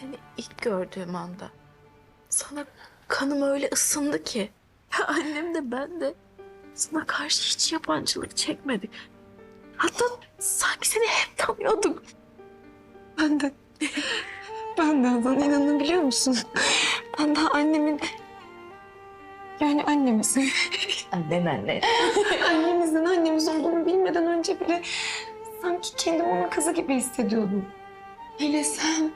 Seni ilk gördüğüm anda sana kanım öyle ısındı ki. Ya annem de ben de sana karşı hiç yabancılık çekmedik. Hatta sanki seni hep tanıyorduk. Ben de. Ben de Hazan inanabiliyor musun? Ben daha annemin... Yani annemizin. Annen anne. annemizin annemiz olduğunu bilmeden önce bile sanki kendimi onun kızı gibi hissediyordum. Hele sen,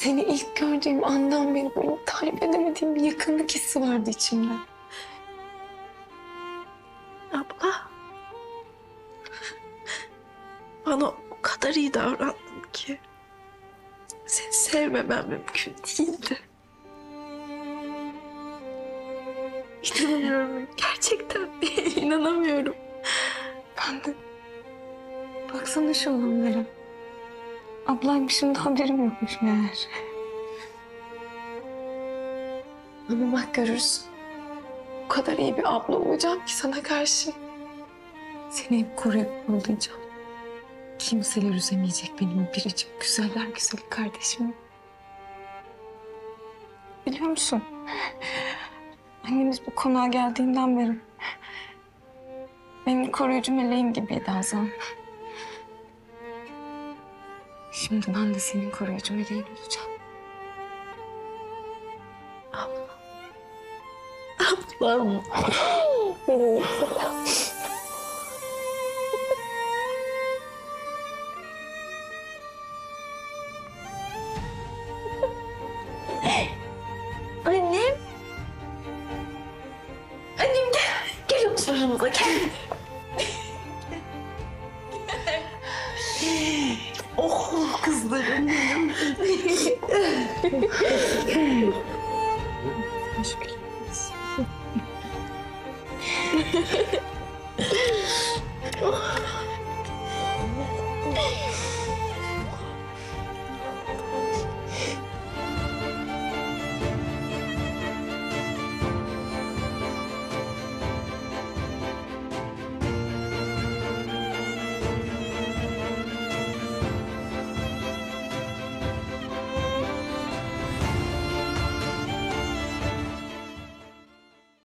seni ilk gördüğüm andan beri böyle tarif edemediğim bir yakınlık hissi vardı içimde. Abla. Bana o kadar iyi davrandın ki. Seni sevmemem mümkün değildi. İnanamıyorum. Gerçekten inanamıyorum. Ben de. Baksana şu olanlara. Ablaymışım da haberim yokmuş meğer. Ama bak görürsün. O kadar iyi bir abla olacağım ki sana karşı. Seni hep koruyup kollayacağım. Kimseler üzemeyecek benim biricik güzeller güzeli kardeşimi. Biliyor musun? Annemiz bu konağa geldiğinden beri benim koruyucu meleğim gibiydi Hazan. Şimdi ben de senin koruyucu meleğin olacağım. Ablam. Annem. Annem gel. Gel otur yanımıza gel. 我的心里我的歌声